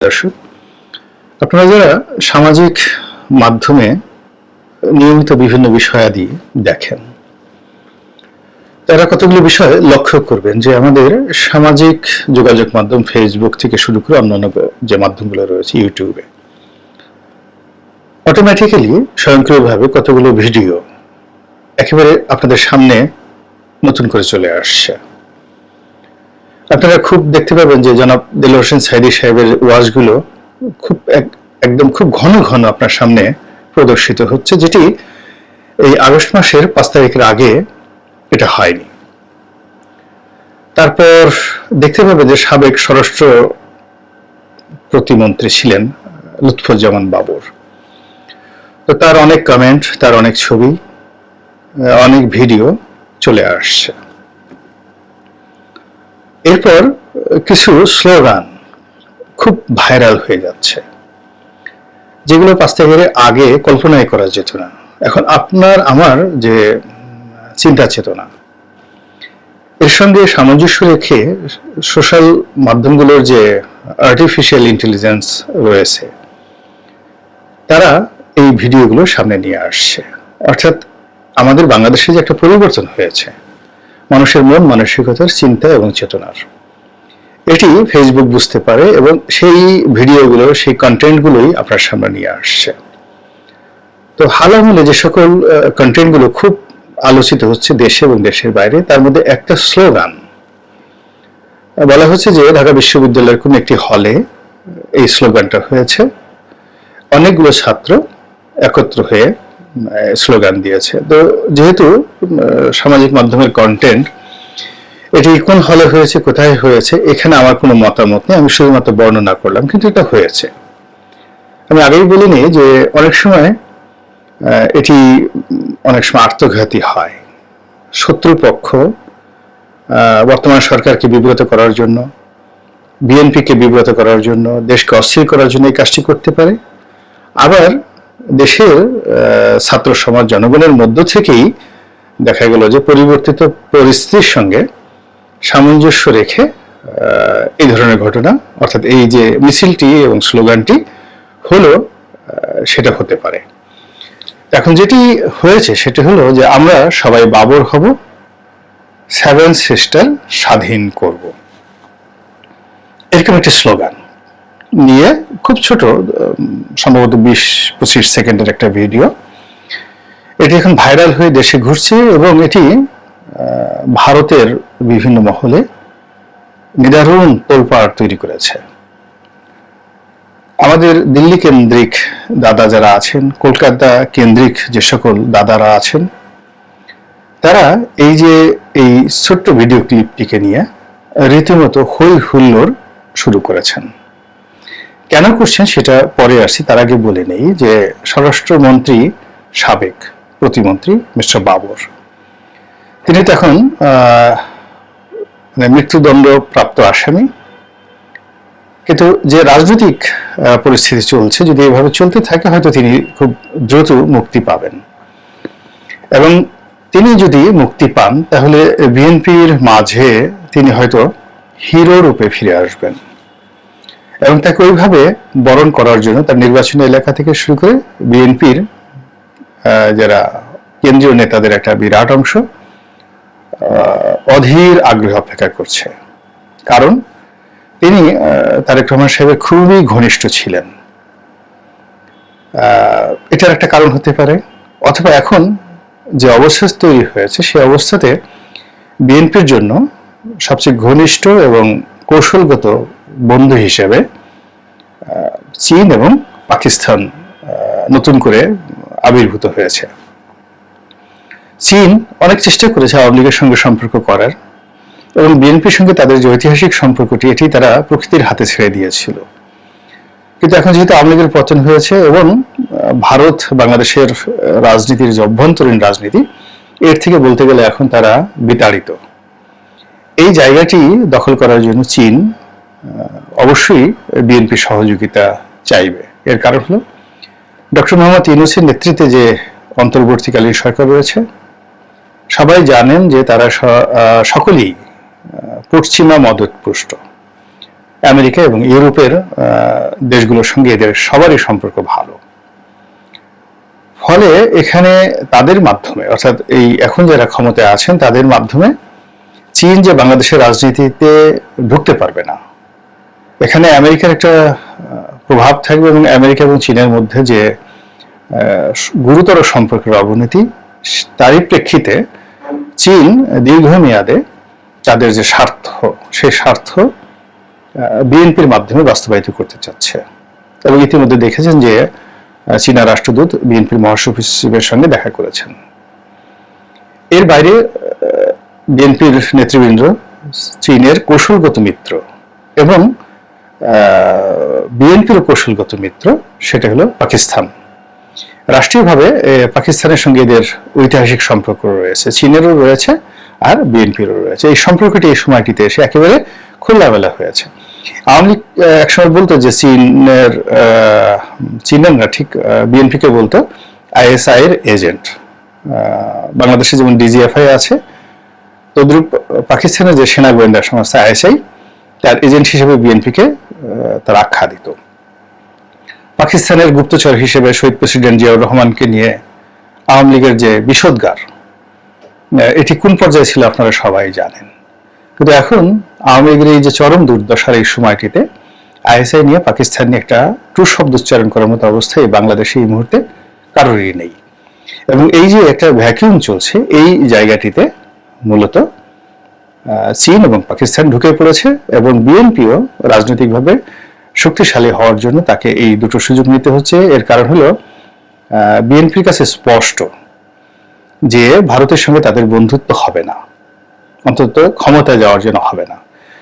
দর্শক, আপনারা যারা সামাজিক মাধ্যমে নিয়মিত বিভিন্ন বিষয়াদি দেখেন, তারা কতগুলো বিষয় লক্ষ্য করবেন যে আমাদের সামাজিক যোগাযোগ মাধ্যম ফেসবুক থেকে শুরু করে অন্যান্য যে মাধ্যমগুলো রয়েছে ইউটিউবে অটোমেটিক্যালি স্বয়ংক্রিয়ভাবে কতগুলো ভিডিও একেবারে আপনাদের সামনে নতুন করে চলে আসছে। আপনারা খুব দেখতে পাবেন যে জনাব দিল হোসেন সাইদি সাহেবের ওয়াজগুলো খুব এক- একদম খুব ঘন ঘন আপনার সামনে প্রদর্শিত হচ্ছে, যেটি এই আগস্ট মাসের পাঁচ তারিখের আগে এটা হয়নি। তারপর দেখতে পাবে যে সাবেক স্বরাষ্ট্র প্রতিমন্ত্রী ছিলেন লুৎফুজ্জামান বাবর। তো তার অনেক কমেন্ট তার অনেক ছবি, অনেক ভিডিও চলে আসছে। এরপর, কিছু স্লোগান খুব ভাইরাল হয়ে যাচ্ছে, যেগুলো পাঁচ তারিখের আগে কল্পনাই করা যেত না। এখন আপনার, আমার যে, চিন্তা চেতনা, এর সঙ্গে সামঞ্জস্য রেখে সোশ্যাল মাধ্যমগুলোর যে আর্টিফিশিয়াল ইন্টেলিজেন্স রয়েছে, তারা এই ভিডিওগুলো সামনে নিয়ে আসছে। অর্থাৎ আমাদের বাংলাদেশে যে একটা পরিবর্তন হয়েছে মানুষের মন, মানসিকতার চিন্তা এবং চেতনার। এটি ফেসবুক বুঝতে পারে এবং সেই ভিডিওগুলো, সেই কন্টেন্টগুলোই আপনার সামনে নিয়ে আসছে। তো হাল আমলে যে সকল কন্টেন্টগুলো খুব আলোচিত হচ্ছে দেশে এবং দেশের বাইরে, তার মধ্যে একটা স্লোগান। বলা হচ্ছে যে ঢাকা বিশ্ববিদ্যালয়ের কোন একটি হলে এই স্লোগানটা হয়েছে, অনেকগুলো ছাত্র একত্র হয়ে স্লোগান দিয়েছে। তো যেহেতু সামাজিক মাধ্যমের কন্টেন্ট এটি কোন হলে হয়েছে, কোথায় হয়েছে, এখানে আমার কোনো মতামত নেই, আমি শুধুমাত্র বর্ণনা করলাম, কিন্তু এটা হয়েছে। আমি আগেই বলিনি যে অনেক সময় এটি অনেক সময় আত্মঘাতী হয়। শত্রুপক্ষ বর্তমান সরকারকে বিব্রত করার জন্য, বিএনপিকে বিব্রত করার জন্য, দেশকে অস্থির করার জন্য এই কাজটি করতে পারে। আবার দেশের ছাত্র সমাজ জনগণের মধ্য থেকেই দেখা গেল যে পরিবর্তিত পরিস্থিতির সঙ্গে সামঞ্জস্য রেখে এই ধরনের ঘটনা, অর্থাৎ এই যে মিছিলটি এবং স্লোগানটি হলো সেটা হতে পারে। এখন যেটি হয়েছে সেটি হলো যে আমরা সবাই বাবর হব, সেভেন সিস্টার স্বাধীন করব। এরকম একটি স্লোগান। নিয়ে খুব ছোট সম্ভবত বিশ, পঁচিশ সেকেন্ডের একটা ভিডিও। এটি এখন ভাইরাল হয়ে দেশে ঘুরছে এবং এটি ভারতের বিভিন্ন মহলে নিদারুণ তোলপাড় তৈরি করেছে। আমাদের দিল্লি কেন্দ্রিক দাদা যারা আছেন, কলকাতা কেন্দ্রিক যে সকল দাদারা আছেন, তারা এই যে এই ছোট্ট ভিডিও ক্লিপটিকে নিয়ে রীতিমতো হই হুল্লোড় শুরু করেছেন। কেন করছেন সেটা পরে আসছি, তার আগে বলে নেই যে স্বরাষ্ট্রমন্ত্রী সাবেক প্রতিমন্ত্রী মিস্টার বাবর। তিনি তো এখন মানে মৃত্যুদণ্ড প্রাপ্ত আসামি। কিন্তু যে রাজনৈতিক পরিস্থিতি চলছে, যদি এভাবে চলতে থাকে, হয়তো তিনি খুব দ্রুত মুক্তি পাবেন। এবং তিনি যদি মুক্তি পান, তাহলে বিএনপির মাঝে তিনি হয়তো হিরো রূপে ফিরে আসবেন। এবং তাকে ওইভাবে বরণ করার জন্য তার নির্বাচনী এলাকা থেকে শুরু করে বিএনপির যারা কেন্দ্রীয় নেতাদের একটা বিরাট অংশ অধীর আগ্রহ অপেক্ষা করছে। কারণ তিনি তারেক রহমান সাহেবের খুবই ঘনিষ্ঠ ছিলেন। এটার একটা কারণ হতে পারে। অথবা এখন যে অবস্থা তৈরি হয়েছে সেই অবস্থাতে বিএনপির জন্য সবচেয়ে ঘনিষ্ঠ এবং কৌশলগত বন্ধু হিসেবে চীন এবং পাকিস্তান নতুন করে আবির্ভূত হয়েছে। চীন অনেক চেষ্টা করেছে আওয়ামী লীগের সঙ্গে সম্পর্ক করার এবং বিএনপির সঙ্গে তাদের যে ঐতিহাসিক সম্পর্কটি, এটি তারা প্রকৃতির হাতে ছেড়ে দিয়েছিল। কিন্তু এখন যেহেতু আওয়ামী লীগের পতন হয়েছে এবং ভারত বাংলাদেশের রাজনীতির যে অভ্যন্তরীণ রাজনীতি, এর থেকে বলতে গেলে এখন তারা বিতাড়িত। এই জায়গাটি দখল করার জন্য চীন অবশ্যই বিএনপি সহযোগিতা চাইবে। এর কারণ হলো, ডক্টর মোহাম্মদ ইউনুসের নেতৃত্বে যে অন্তর্বর্তীকালীন সরকার রয়েছে, সবাই জানেন যে তারা সকলেই পশ্চিমা মদতপুষ্ট। আমেরিকা এবং ইউরোপের দেশগুলোর সঙ্গে এদের সবারই সম্পর্ক ভালো। ফলে এখানে তাদের মাধ্যমে, অর্থাৎ এই এখন যারা ক্ষমতায় আছেন, তাদের মাধ্যমে চীন যে বাংলাদেশের রাজনীতিতে ঢুকতে পারবে না। এখানে আমেরিকার একটা প্রভাব থাকবে এবং আমেরিকা এবং চীনের মধ্যে যে গুরুতর সম্পর্কের অবনতি, তারই প্রেক্ষিতে চীন দীর্ঘমেয়াদে তাদের যে স্বার্থ, সেই স্বার্থ বিএনপির মাধ্যমে বাস্তবায়িত করতে চাচ্ছে। এবং ইতিমধ্যে দেখেছেন যে চীনা রাষ্ট্রদূত বিএনপির মহাসচিবের সঙ্গে দেখা করেছেন। এর বাইরে বিএনপির নেতৃবৃন্দ চীনের কৌশলগত মিত্র এবং বিএনপির কৌশলগত মিত্র, সেটা হলো পাকিস্তান। রাষ্ট্রীয়ভাবে পাকিস্তানের সঙ্গে এদের ঐতিহাসিক সম্পর্ক রয়েছে, চীনেরও রয়েছে আর বিএনপিরও রয়েছে। এই সম্পর্কটি এই সময়টিতে এসে একেবারে খোলামেলা হয়েছে। আওয়ামী লীগ একসময় বলতো যে চীনের চীনের না ঠিক বিএনপিকে বলতো আইএসআই এর এজেন্ট। বাংলাদেশে যেমন ডিজিএফআই আছে, তদ্রুপ পাকিস্তানের যে সেনা গোয়েন্দা সংস্থা আইএসআই, তার এজেন্ট হিসেবে বিএনপিকে তার আখ্যা দিত। পাকিস্তানের গুপ্তচর হিসেবে শহীদ প্রেসিডেন্ট জিয়াউর রহমানকে নিয়ে আওয়ামী লীগের যে বিষোদ্গার এটি কোন পর্যায়ে ছিল আপনারা সবাই জানেন। কিন্তু এখন আওয়ামী লীগের এই যে চরম দুর্দশার এই সময়টিতে আইএসআই নিয়ে পাকিস্তান নিয়ে একটা টু শব্দ উচ্চারণ করার মতো অবস্থায় বাংলাদেশে এই মুহূর্তে কারোরই নেই। এবং এই যে একটা ভ্যাকিউম চলছে, এই জায়গাটিতে মূলত চীন এবং পাকিস্তান ঢুকে পড়েছে এবং বিএনপিও রাজনৈতিকভাবে শক্তিশালী হওয়ার জন্য তাকে এই দুটো সুযোগ নিতে হচ্ছে। এর কারণ হলো বিএনপির কাছে স্পষ্ট যে ভারতের সঙ্গে তাদের বন্ধুত্ব হবে না, অন্তত ক্ষমতা যাওয়ার জন্য হবে না।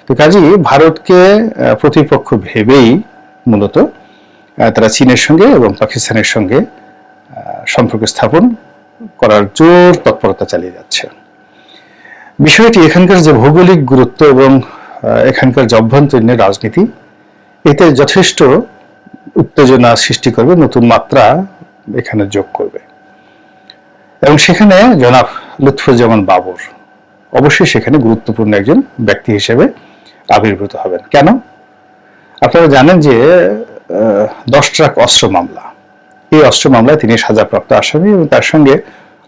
তো কাজেই ভারতকে প্রতিপক্ষ ভেবেই মূলত তারা চীনের সঙ্গে এবং পাকিস্তানের সঙ্গে সম্পর্ক স্থাপন করার জোর তৎপরতা চালিয়ে যাচ্ছে। বিষয়টি এখানকার যে ভৌগোলিক গুরুত্ব এবং এখানকার যে রাজনীতি, এতে যথেষ্ট উত্তেজনা সৃষ্টি করবে, নতুন মাত্রা এখানে যোগ করবে। এবং সেখানে জনাব লুৎফুজ্জামান বাবর অবশ্যই সেখানে গুরুত্বপূর্ণ একজন ব্যক্তি হিসেবে আবির্ভূত হবেন। কেন? আপনারা জানেন যে দশ ট্রাক অস্ত্র মামলা। এই অস্ত্র মামলায় তিনি সাজাপ্রাপ্ত আসামি এবং তার সঙ্গে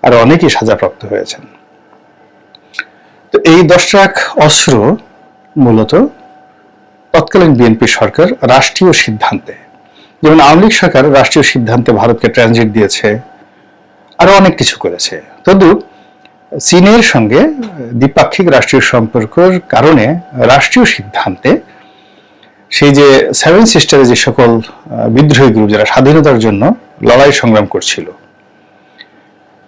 আরও অনেকেই সাজাপ্রাপ্ত হয়েছেন। তো এই দশ ট্রাক অস্ত্র মূলত তৎকালীন বিএনপি সরকার রাষ্ট্রীয় সিদ্ধান্তে, যেমন আওয়ামী লীগ সরকার রাষ্ট্রীয় সিদ্ধান্তে ভারতকে ট্রানজিট দিয়েছে, আরও অনেক কিছু করেছে। তদ্রুপ চীনের সঙ্গে দ্বিপাক্ষিক রাষ্ট্রীয় সম্পর্কের কারণে রাষ্ট্রীয় সিদ্ধান্তে সেই যে সেভেন সিস্টারে যে সকল বিদ্রোহী গ্রুপ যারা স্বাধীনতার জন্য লড়াই সংগ্রাম করছিল,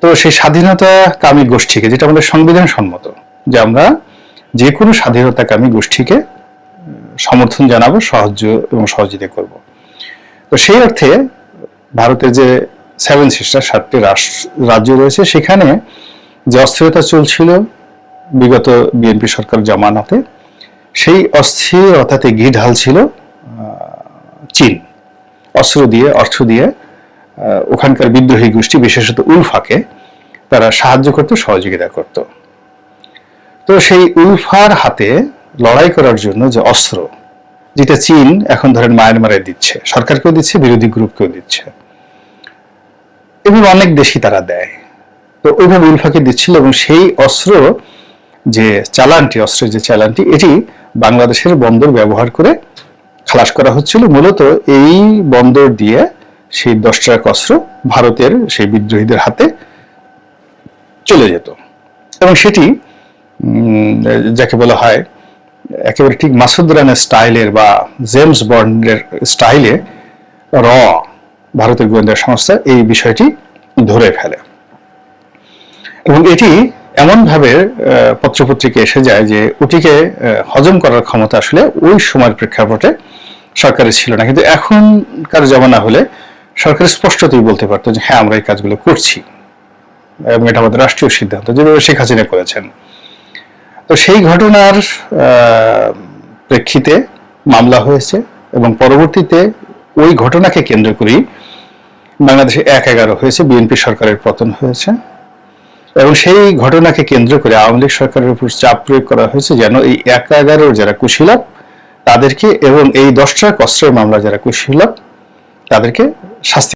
তো সেই স্বাধীনতাকামী গোষ্ঠীকে, যেটা আমাদের সংবিধান সম্মত যে আমরা যে কোনো স্বাধীনতাকামী গোষ্ঠীকে সমর্থন জানাব, সাহায্য এবং সহযোগিতা করব। তো সেই অর্থে ভারতের যে সেভেন সিস্টার, সাতটি রাজ্য রয়েছে, সেখানে যে অস্থিরতা চলছিল বিগত বিএনপি সরকার জামানাতে, সেই অস্থিরতাতে ঘি ঢালছিল চীন। অস্ত্র দিয়ে, অর্থ দিয়ে ওখানকার বিদ্রোহী গোষ্ঠী, বিশেষত উলফাকে, তারা সাহায্য করত, সহযোগিতা করত। তো সেই উলফার হাতে লড়াই করার জন্য যে অস্ত্র, যেটা চীন এখন ধরেন মায়ানমারে দিচ্ছে, সরকারকেও দিচ্ছে, বিরোধী গ্রুপকেও দিচ্ছে, এবং অনেক দেশই তারা দেয়। তো ওইভাবে উলফাকে দিচ্ছিল এবং সেই অস্ত্র যে চালানটি, অস্ত্রের যে চালানটি, এটি বাংলাদেশের বন্দর ব্যবহার করে খালাস করা হচ্ছিল। মূলত এই বন্দর দিয়ে সেই দশ ট্রাক অস্ত্র ভারতের সেই বিদ্রোহীদের হাতে চলে যেত। এবং সেটি যাকে বলা হয় একেবারে ঠিক মাসুদ রানের স্টাইলের বা জেমস বন্ডের স্টাইলে র ভারতের গোয়েন্দা সংস্থা এই বিষয়টি ধরে ফেলে। এবং এটি এমনভাবে পত্রপত্রিকা এসে যায় যে ওটিকে হজম করার ক্ষমতা আসলে ওই সময়ের প্রেক্ষাপটে সরকারের ছিল না। কিন্তু এখনকার জমানা হলে সরকার স্পষ্টতই বলতে পারতো যে হ্যাঁ আমরা এই কাজগুলো করছি। এবং এটা আমাদের রাষ্ট্রীয় সিদ্ধান্ত, যেভাবে শেখ হাসিনা করেছেন। তো সেই ঘটনার প্রেক্ষিতে মামলা হয়েছে এবং পরবর্তীতে ওই ঘটনাকে কেন্দ্র করেই বাংলাদেশে এক এগারো হয়েছে, বিএনপি সরকারের পতন হয়েছে। এবং সেই ঘটনাকে কেন্দ্র করে আওয়ামী লীগ সরকারের উপর চাপ প্রয়োগ করা হয়েছে যেন এই এক এগারোর যারা কুশীলভ তাদেরকে এবং এই দশটা কষ্টের মামলা যারা কুশীলক তাদেরকে শাস্তি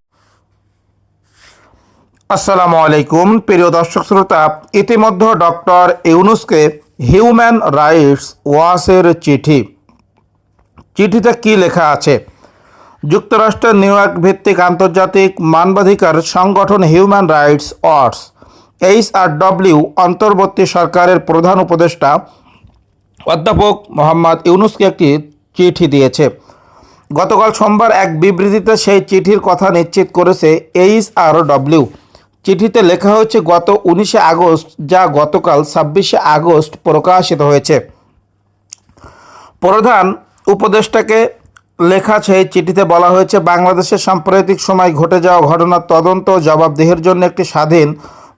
আসসালামু আলাইকুম। প্রিয় দর্শক শ্রোতা, ইতিমধ্যে ডক্টর ইউনুসকে হিউম্যান রাইটস ওয়াসের চিঠি। চিঠিতে কি লেখা আছে? যুক্তরাষ্ট্রের নিউ ইয়র্ক ভিত্তিক আন্তর্জাতিক মানবাধিকার সংগঠন human rights watch, H R W, অন্তর্বর্তী সরকারের প্রধান উপদেষ্টা অধ্যাপক মোহাম্মদ ইউনুসকে একটি চিঠি দিয়েছে। গতকাল সোমবার এক বিবৃতিতে সেই চিঠির কথা নিশ্চিত করেছে এইচ আর ডব্লিউ। চিঠিতে লেখা হয়েছে, গত উনিশে আগস্ট, যা গতকাল ছাব্বিশে আগস্ট প্রকাশিত হয়েছে। প্রধান উপদেষ্টাকে লেখা সেই চিঠিতে বলা হয়েছে, বাংলাদেশের সাম্প্রতিক সময় ঘটে যাওয়া ঘটনার তদন্ত জবাবদিহির জন্য একটি স্বাধীন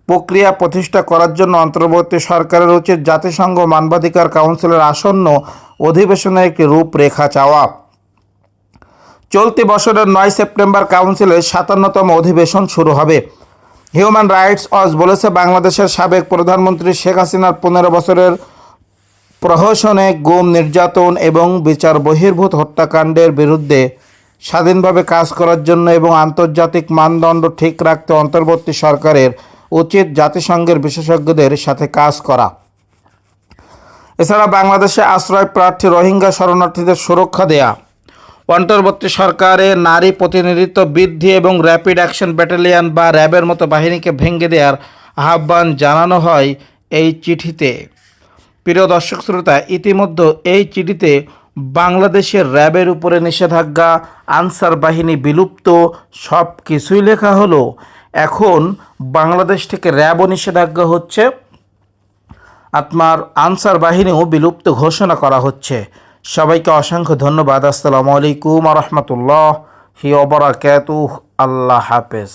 প্রক্রিয়া প্রতিষ্ঠা করার জন্য অন্তর্বর্তী সরকারের উচিত জাতিসংঘ মানবাধিকার কাউন্সিলের আসন্ন অধিবেশনের একটি রূপরেখা চাওয়া। চলতি বছরের নয় সেপ্টেম্বর কাউন্সিলের সাতান্নতম অধিবেশন শুরু হবে। হিউম্যান রাইটস ওয়াচ বলেছে বাংলাদেশের সাবেক প্রধানমন্ত্রী শেখ হাসিনার পনেরো বছরের প্রহসনে গুম, নির্যাতন এবং বিচার বহির্ভূত হত্যাকাণ্ডের বিরুদ্ধে স্বাধীনভাবে কাজ করার জন্য এবং আন্তর্জাতিক মানদণ্ড ঠিক রাখতে অন্তর্বর্তী সরকারের উচিত জাতিসংঘের বিশেষজ্ঞদের সাথে কাজ করা। এছাড়া বাংলাদেশে আশ্রয় প্রার্থী রোহিঙ্গা শরণার্থীদের সুরক্ষা দেয়া। অন্তর্বর্তী সরকারে নারী প্রতিনিধিত্ব বৃদ্ধি এবং র্যাপিড অ্যাকশন ব্যাটালিয়ন বা র্যাবের মতো বাহিনীকে ভেঙে দেওয়ার আহ্বান জানানো হয় এই চিঠিতে। প্রিয় দর্শক শ্রোতা, ইতিমধ্যে এই চিঠিতে বাংলাদেশের র্যাবের উপরে নিষেধাজ্ঞা, আনসার বাহিনী বিলুপ্ত সব কিছুই লেখা হলো। এখন বাংলাদেশ থেকে র্যাবও নিষেধাজ্ঞা হচ্ছে আপনার আনসার বাহিনীও বিলুপ্ত ঘোষণা করা হচ্ছে। সবাইকে অসংখ্য ধন্যবাদ। আসসালামু আলাইকুম রহমতুল্লাহ। হি ওবরাকাত আল্লাহ হাফেজ।